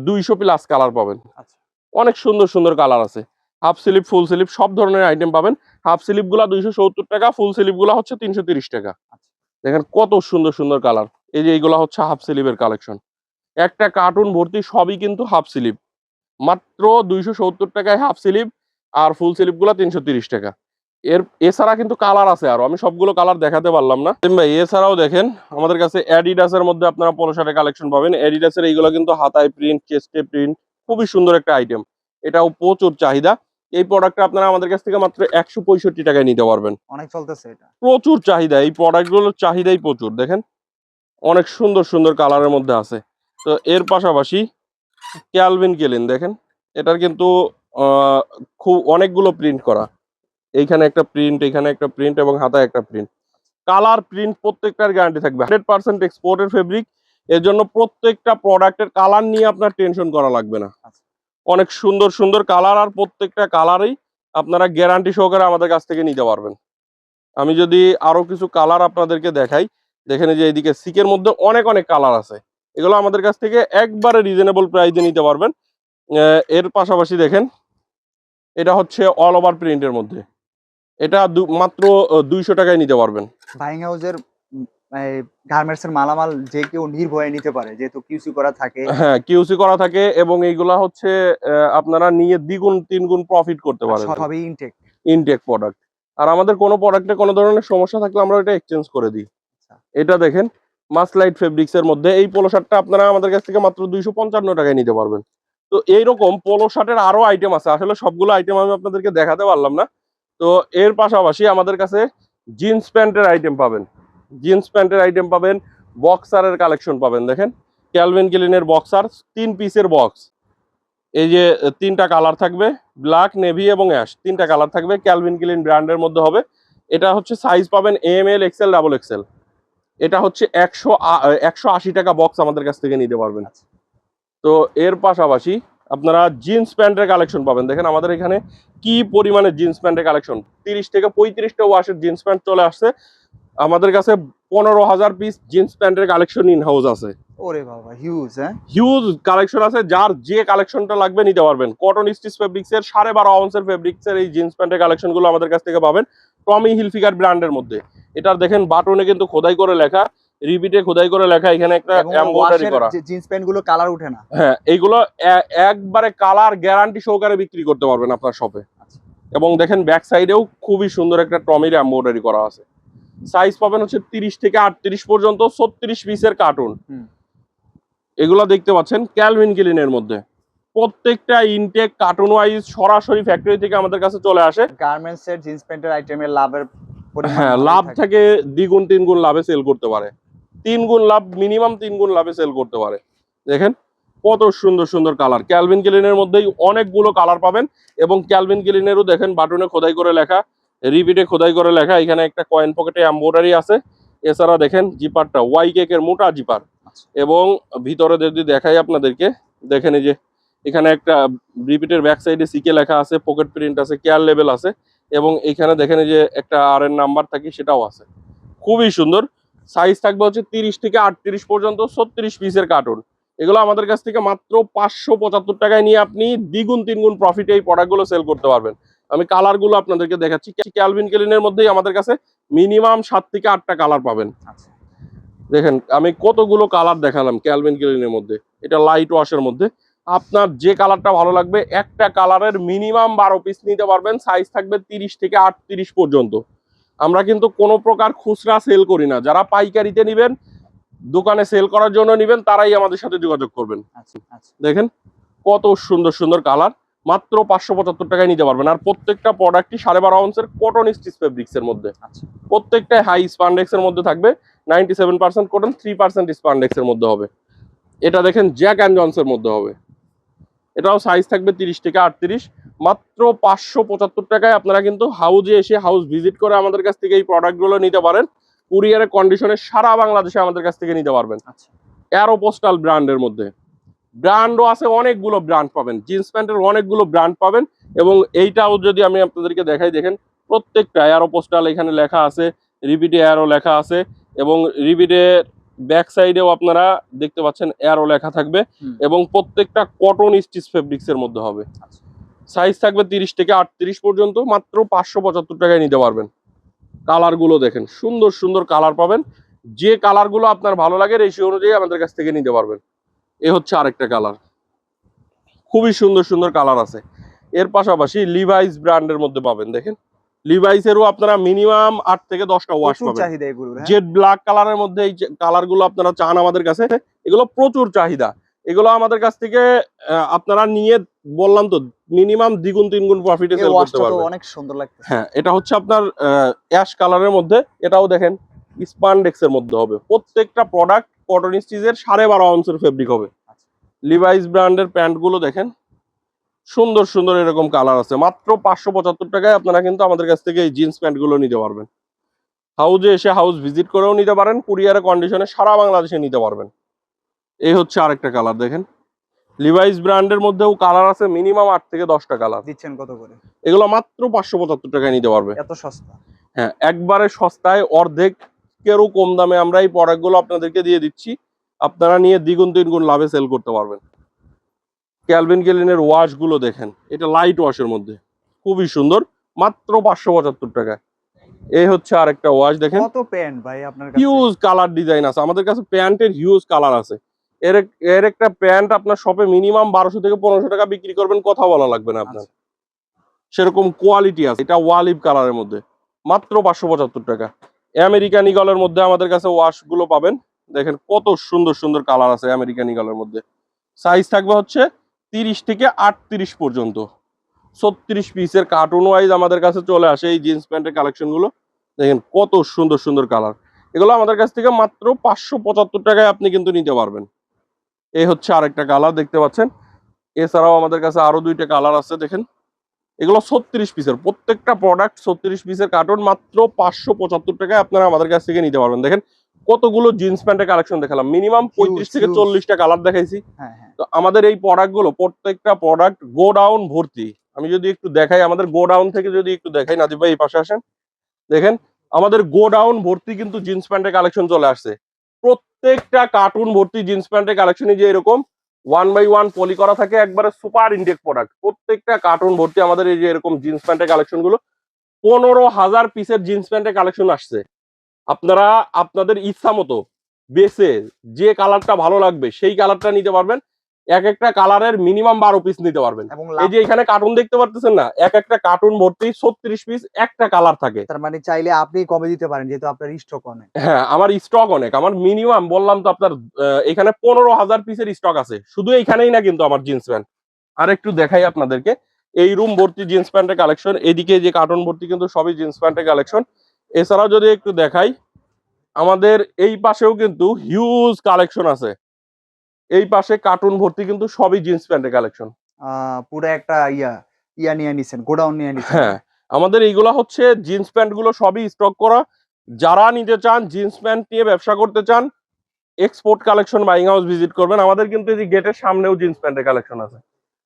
দুইশো প্লাস কালার পাবেন। আচ্ছা। অনেক সুন্দর সুন্দর কালার আছে। হাফ স্লিভ ফুল স্লিভ সব ধরনের আইটেম পাবেন। হাফ স্লিভগুলা দুইশো সত্তর টাকা ফুল স্লিভগুলা হচ্ছে তিনশো তিরিশ টাকা। আচ্ছা। দেখেন কত সুন্দর সুন্দর কালার এই যে এইগুলা হচ্ছে হাফ স্লিভের কালেকশন একটা কার্টুন ভর্তি সবই কিন্তু হাফ স্লিভ মাত্র দুইশো সত্তর টাকায় হাফ স্লিভ আর ফুল স্লিভগুলা তিনশো তিরিশ টাকা। এর এছাড়া কিন্তু কালার আছে আরও আমি সবগুলো কালার দেখাতে পারলাম না। ভাই এছাড়াও দেখেন আমাদের কাছে অ্যাডিডাসের মধ্যে আপনারা পলো শার্টের কালেকশন পাবেন অ্যাডিডাসের এইগুলো কিন্তু হাতায় প্রিন্ট চেস্টে প্রিন্ট খুবই সুন্দর একটা আইটেম এটাও প্রচুর চাহিদা। এই প্রোডাক্টটা আপনারা আমাদের কাছ থেকে মাত্র একশো পঁয়ষট্টি টাকায় নিতে পারবেন। অনেক চলতেছে এটা। প্রচুর চাহিদা এই প্রোডাক্টগুলোর চাহিদাই প্রচুর দেখেন। অনেক সুন্দর সুন্দর কালারের মধ্যে আছে। তো এর পাশাপাশি ক্যালভিন কেলিন দেখেন। এটার কিন্তু খুব অনেকগুলো প্রিন্ট করা। এইখানে একটা প্রিন্ট এখানে একটা প্রিন্ট এবং হাতায় একটা প্রিন্ট কালার প্রিন্ট প্রত্যেকটার গ্যারান্টি থাকবে। হান্ড্রেড পার্সেন্ট এক্সপোর্টের ফেব্রিক এর জন্য প্রত্যেকটা প্রোডাক্টের কালার নিয়ে আপনার টেনশন করা লাগবে না। আচ্ছা। অনেক সুন্দর সুন্দর কালার আর প্রত্যেকটা কালারেই আপনারা গ্যারান্টি সহকারে আমাদের কাছ থেকে নিতে পারবেন। আমি যদি আরও কিছু কালার আপনাদেরকে দেখাই দেখেন যে এইদিকে সিকের মধ্যে অনেক অনেক কালার আছে। এগুলো আমাদের কাছ থেকে একবারে রিজনেবল প্রাইসে নিতে পারবেন। এর পাশাপাশি দেখেন এটা হচ্ছে অল ওভার প্রিন্টের মধ্যে। এটা মাত্র দুইশো টাকায় নিতে পারবেন। বাইং হাউসের গার্মেন্টস এর মালামাল যে কেউ নির্ভয়ে নিতে পারে যেহেতু কিউসি করা থাকে। হ্যাঁ কিউসি করা থাকে এবং এইগুলা হচ্ছে আপনারা নিয়ে দ্বিগুণ তিনগুণ প্রফিট করতে পারেন। সবই ইনটেক ইনটেক প্রোডাক্ট আর আমাদের কোনো প্রোডাক্টে কোনো ধরনের সমস্যা থাকলে আমরা এটা এক্সচেঞ্জ করে দিই। আচ্ছা। এটা দেখেন মাসলাইট ফেব্রিক্স এর মধ্যে এই পোলো শার্টটা আপনারা আমাদের কাছ থেকে মাত্র দুইশো পঞ্চান্ন টাকায় নিতে পারবেন। তো এইরকম পোলো শার্টের আরও আইটেম আছে। আসলে সবগুলো আইটেম আমি আপনাদেরকে দেখাতে পারলাম না। তো এর পাশাপাশি আমাদের কাছে জিন্স প্যান্টের আইটেম পাবেন। জিন্স প্যান্টের আইটেম পাবেন বক্সারের কালেকশন পাবেন, দেখেন। ক্যালভিন কিলিনের বক্সার তিন পিসের বক্স এই যে তিনটা কালার থাকবে ব্ল্যাক নেভি এবং অ্যাশ তিনটা কালার থাকবে ক্যালভিন কিলিন ব্র্যান্ডের মধ্যে হবে। এটা হচ্ছে সাইজ পাবেন M L XL double XL এটা হচ্ছে একশো একশো আশি টাকা বক্স আমাদের কাছ থেকে নিতে পারবেন। আচ্ছা। তো এর পাশাপাশি আপনারা জিন্স প্যান্টের কালেকশন পাবেন। দেখেন আমাদের এখানে কি পরিমাণে জিন্স প্যান্টের কালেকশন তিরিশ থেকে পঁয়ত্রিশটা ওয়াশের জিন্স প্যান্ট চলে আসছে। আমাদের কাছে পনেরো হাজার পিস জিন্স প্যান্টের কালেকশন ইন হাউস আছে। ওরে বাবা হিউজ হ্যাঁ? হিউজ কালেকশন আছে যার যে কালেকশনটা লাগবে নিতে পারবেন। কটন স্টিচ ফেব্রিক্স এর সাড়ে বারো আউন্সের ফেব্রিক্সের এই জিন্স প্যান্টের কালেকশনগুলো আমাদের কাছ থেকে পাবেন। টমি হিলফিগার ব্র্যান্ডের মধ্যে। এটার দেখেন বাটনে কিন্তু খোদাই করে লেখা রিপিটে খোদাই করে লেখা এখানে একটা এমব্রয়ডারি করা। জিন্স প্যান্টগুলো কালার উঠে না। হ্যাঁ এইগুলো একবারে কালার গ্যারান্টি সহকারে বিক্রি করতে পারবেন আপনার শপে আচ্ছা। এবং দেখেন ব্যাক সাইডেও খুবই সুন্দর একটা টমির এমব্রয়ডারি করা আছে। সাইজ পাবেন হচ্ছে তিরিশ থেকে আটত্রিশ পর্যন্ত ছত্রিশ পিসের কার্টুন হুম। এগুলো দেখতে পাচ্ছেন ক্যালভিন কিলিনের মধ্যে। প্রত্যেকটা ইনটেক কার্টুন ওয়াইজ সরাসরি ফ্যাক্টরি থেকে আমাদের কাছে চলে আসে। গার্মেন্টস এর জিন্স প্যান্টের আইটেমের লাভের হ্যাঁ লাভ থাকে। দ্বিগুণ তিন গুণ লাভে সেল করতে পারে। তিন গুণ লাভ মিনিমাম তিন গুণ লাভে সেল করতে পারে। দেখেন কত সুন্দর সুন্দর কালার ক্যালভিন কিলিনের মধ্যেই অনেকগুলো কালার পাবেন এবং ক্যালভিন কিলিনেরও দেখেন বাটনে খোদাই করে লেখা রিপিটে খোদাই করে লেখা। এখানে একটা কয়েন পকেটে এম্বোডারি আছে। এছাড়া দেখেন জিপারটা ওয়াই কেকের মোটা জিপার। আচ্ছা। এবং ভিতরে যদি দেখাই আপনাদেরকে দেখেন এই যে এখানে একটা রিপিটের ব্যাক সাইডে সিকে লেখা আছে পকেট প্রিন্ট আছে কেয়ার লেভেল আছে এবং এখানে দেখেন যে একটা আর এর নাম্বার থাকে সেটাও আছে। খুবই সুন্দর। সাইজ থাকবে হচ্ছে তিরিশ থেকে আটত্রিশ পর্যন্ত ছত্রিশ পিসের কার্টুন এগুলো আমাদের কাছ থেকে মাত্র পাঁচশো পঁচাত্তর টাকায় নিয়ে আপনি দ্বিগুণ তিনগুণ প্রফিটে এই প্রোডাক্টগুলো সেল করতে পারবেন। আমি কালারগুলো আপনাদেরকে দেখাচ্ছি। ক্যালভিন কেলিনের মধ্যেই আমাদের কাছে মিনিমাম সাত থেকে আটটা কালার পাবেন। আচ্ছা। দেখেন আমি কতগুলো কালার দেখালাম ক্যালভিন ক্লিনের মধ্যে। এটা লাইট ওয়াশের মধ্যে। আপনার যে কালারটা ভালো লাগবে একটা কালারের মিনিমাম বারো পিস নিতে পারবেন। সাইজ থাকবে তিরিশ থেকে আটত্রিশ পর্যন্ত। আমরা কিন্তু কোনো প্রকার খুচরা সেল করি না। যারা পাইকারিতে নেবেন দোকানে সেল করার জন্য নেবেন তারাই আমাদের সাথে যোগাযোগ করবেন। আচ্ছা আচ্ছা। দেখেন কত সুন্দর সুন্দর কালার। মাত্র পাঁচশো পঁচাত্তর টাকায় নিতে পারবেন। আর প্রত্যেকটা প্রোডাক্টই সাড়ে বারো আউন্সের কটন স্টিচ ফেব্রিক্স এর মধ্যে। আচ্ছা। প্রত্যেকটাই হাই স্পান্ডেক্স এর মধ্যে থাকবে। Ninety seven percent cotton three percent spandex এর মধ্যে হবে। এটা দেখেন জ্যাক অ্যান্ড জন্স এর মধ্যে হবে। এটাও সাইজ থাকবে তিরিশ থেকে আটত্রিশ। মাত্র পাঁচশো পঁচাত্তর টাকায় আপনারা কিন্তু হাউজে এসে হাউস ভিজিট করে আমাদের কাছ থেকে এই প্রোডাক্টগুলো নিতে পারেন। কুরিয়ারের কন্ডিশনে সারা বাংলাদেশে আমাদের কাছ থেকে নিতে পারবেন। আচ্ছা। অ্যারোপোস্টাল ব্র্যান্ডের মধ্যে। ব্র্যান্ডও আছে অনেকগুলো ব্র্যান্ড পাবেন। জিন্স প্যান্টের অনেকগুলো ব্র্যান্ড পাবেন এবং এইটাও যদি আমি আপনাদেরকে দেখাই দেখেন প্রত্যেকটা অ্যারোপোস্টাল এখানে লেখা আছে রিপিটে অ্যারো লেখা আছে এবং রিপিটের ব্যাক সাইডেও আপনারা দেখতে পাচ্ছেন অ্যারো লেখা থাকবে এবং প্রত্যেকটা কটন স্টিচ ফেব্রিক্স এর মধ্যে হবে। আচ্ছা। সাইজ থাকবে তিরিশ থেকে আটত্রিশ পর্যন্ত মাত্র পাঁচশো পঁচাত্তর টাকায় নিতে পারবেন। কালারগুলো দেখেন সুন্দর সুন্দর কালার পাবেন। যে কালারগুলো আপনার ভালো লাগে রেশিও অনুযায়ী আমাদের কাছ থেকে নিতে পারবেন। এ হচ্ছে আরেকটা কালার খুবই সুন্দর সুন্দর কালার আছে। এর পাশাপাশি লিভাইস ব্র্যান্ডের মধ্যে পাবেন দেখেন। লিভাইসেরও আপনারা মিনিমাম আট থেকে দশটা ওয়াশ পাবেন? জেড ব্ল্যাক কালারের মধ্যে এই কালারগুলো আপনারা চান আমাদের কাছে এগুলো প্রচুর চাহিদা। এগুলো আমাদের কাছ থেকে আপনারা নিয়ে বললাম তো মিনিমাম দ্বিগুণ তিনগুণ প্রফিটে সেল করতে অনেক সুন্দর লাগতেছে। হ্যাঁ এটা হচ্ছে আপনার অ্যাশ কালারের মধ্যে এটাও দেখেন স্পান্ডেক্স এর মধ্যে হবে। প্রত্যেকটা প্রোডাক্ট কটন স্টিচের সাড়ে বারো আউন্সের ফেব্রিক হবে। আচ্ছা। লিভাইস ব্র্যান্ডের প্যান্টগুলো দেখেন সুন্দর সুন্দর এরকম কালার আছে। মাত্র পাঁচশো পঁচাত্তর টাকায় আপনারা কিন্তু আমাদের কাছ থেকে এই জিন্স প্যান্টগুলো নিতে পারবেন। হাউজে এসে হাউস ভিজিট করেও নিতে পারেন কুরিয়ারের কন্ডিশনে সারা বাংলাদেশে নিতে পারবেন। এই হচ্ছে আরেকটা কালার দেখেন। লিভাইস ব্র্যান্ডের মধ্যেও কালার আছে মিনিমাম আট থেকে দশটা কালার দিচ্ছেন কত করে? এগুলো মাত্র পাঁচশো পঁচাত্তর টাকায় নিতে পারবে। এত সস্তা? হ্যাঁ একবারে সস্তায় অর্ধেকেরও কম দামে আমরা এই প্রোডাক্টগুলো আপনাদেরকে দিয়ে দিচ্ছি। আপনারা নিয়ে দ্বিগুণ তিনগুণ লাভে সেল করতে পারবেন। ক্যালভিন কেলিনের ওয়াশগুলো দেখেন এটা লাইট ওয়াশের মধ্যে খুবই সুন্দর মাত্র পাঁচশো পঁচাত্তর টাকায় এই হচ্ছে আরেকটা ওয়াশ দেখেন। কত প্যান্ট ভাই আপনার কাছে? হিউজ কালার ডিজাইন আছে আমাদের কাছে প্যান্টের হিউজ কালার আছে। এর এর একটা প্যান্ট আপনার শপে মিনিমাম বারোশো থেকে পনেরোশো টাকা বিক্রি করবেন কথা বলা লাগবে না আপনার। আচ্ছা। সেরকম কোয়ালিটি আছে এটা ওয়ালিভ কালারের মধ্যে মাত্র পাঁচশো পঁচাত্তর টাকা। আমেরিকান ইগলের মধ্যে আমাদের কাছে ওয়াশগুলো পাবেন দেখেন কত সুন্দর সুন্দর কালার আছে আমেরিকান ইগলের মধ্যে। সাইজ থাকবে হচ্ছে তিরিশ থেকে আটত্রিশ পর্যন্ত। ছত্রিশ পিসের কার্টুন ওয়াইজ আমাদের কাছে চলে আসে এই জিন্স প্যান্টের কালেকশনগুলো। দেখেন কত সুন্দর সুন্দর কালার এগুলো আমাদের কাছ থেকে মাত্র পাঁচশো পঁচাত্তর টাকায় আপনি কিন্তু নিতে পারবেন। এই হচ্ছে আরেকটা কালার দেখতে পাচ্ছেন? এছাড়াও আমাদের কাছে আরও দুইটা কালার আছে, দেখেন। এগুলো ছত্রিশ পিসের প্রত্যেকটা প্রোডাক্ট ছত্রিশ পিসের কার্টুন মাত্র পাঁচশো পঁচাত্তর টাকায় আপনারা আমাদের কাছ থেকে নিতে পারবেন। দেখেন কতগুলো জিন্স প্যান্টের কালেকশন দেখালাম? মিনিমাম পঁয়ত্রিশ থেকে. চল্লিশটা কালার দেখাইছি। হ্যাঁ হ্যাঁ। তো আমাদের এই প্রোডাক্টগুলো প্রত্যেকটা প্রোডাক্ট গোডাউন ভর্তি। আমি যদি একটু দেখাই আমাদের গোডাউন থেকে যদি একটু দেখাই নাজিব ভাই এই পাশে আসেন। দেখেন আমাদের গোডাউন ভর্তি কিন্তু জিন্স প্যান্টের কালেকশন চলে আসছে। প্রত্যেকটা কার্টুন ভর্তি জিন্স প্যান্টের কালেকশনই যে এরকম ওয়ান বাই ওয়ান পলি করা থাকে একবারে সুপার ইনটেক প্রোডাক্ট প্রত্যেকটা কার্টুন ভর্তি আমাদের এই যে এরকম জিন্স প্যান্টের কালেকশনগুলো পনেরো হাজার পিসের জিন্স প্যান্টের কালেকশন আসছে। আপনারা আপনাদের ইচ্ছা মতো বেছে যে কালারটা ভালো লাগবে সেই কালারটা নিতে পারবেন। এক একটা কালারের মিনিমাম বারো পিস নিতে পারবেন। এবং এই যে এখানে কার্টুন দেখতে পারতেছেন না এক একটা কার্টুন ভর্তি ছত্রিশ পিস একটা কালার থাকে। তার মানে চাইলে আপনি কমে দিতে পারেন যেহেতু আপনার স্টক অনেক। হ্যাঁ আমার স্টক অনেক। আমার মিনিমাম বললাম তো আপনার এখানে পনেরো হাজার পিসের স্টক আছে। শুধু এইখানেই না কিন্তু আমার জিন্স প্যান্ট আর একটু দেখাই আপনাদেরকে এই রুম ভর্তি জিন্স প্যান্টের কালেকশন এদিকে যে কার্টুন ভর্তি কিন্তু সবই জিন্স প্যান্টের কালেকশন এছাড়াও যদি একটু দেখাই আমাদের এই পাশেও কিন্তু হিউজ কালেকশন আছে। এই পাশে কার্টুন ভর্তি কিন্তু সবই জিন্স প্যান্টের কালেকশন পুরো একটা ইয়া ইয়া নিয়ে নিছেন গোডাউন নিয়ে নিছেন। হ্যাঁ আমাদের এইগুলা হচ্ছে জিন্স প্যান্টগুলো সবই স্টক করা। যারা নিতে চান জিন্স প্যান্ট নিয়ে ব্যবসা করতে চান export collection buying house visit করবেন। আমাদের কিন্তু এই গেটের সামনেও জিন্স প্যান্টের কালেকশন আছে।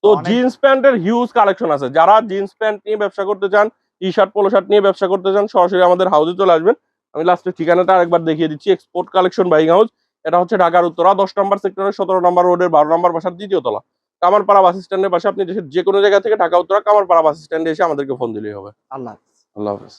তো জিন্স প্যান্টের হিউজ কালেকশন আছে। যারা জিন্স প্যান্ট নিয়ে ব্যবসা করতে চান টি শার্ট পোলো শার্ট নিয়ে ব্যবসা করতে চান সরাসরি আমাদের হাউসে চলে আসবেন। আমি লাস্টের ঠিকানাটা আরেকবার দেখিয়ে দিচ্ছি এক্সপোর্ট কালেকশন বাইং হাউস এটা হচ্ছে ঢাকার উত্তরা দশ নম্বর সেক্টরের সতেরো নম্বর রোডের বারো নম্বর বাসার দ্বিতীয় তলা। কামারপাড়া বাস স্ট্যান্ডের পাশে আপনি দেশের যে কোনো জায়গা থেকে ঢাকা উত্তরা কামারপাড়া বাস স্ট্যান্ডে এসে আমাদেরকে ফোন দিলেই হবে। আল্লাহ। আল্লাহ হাফেজ।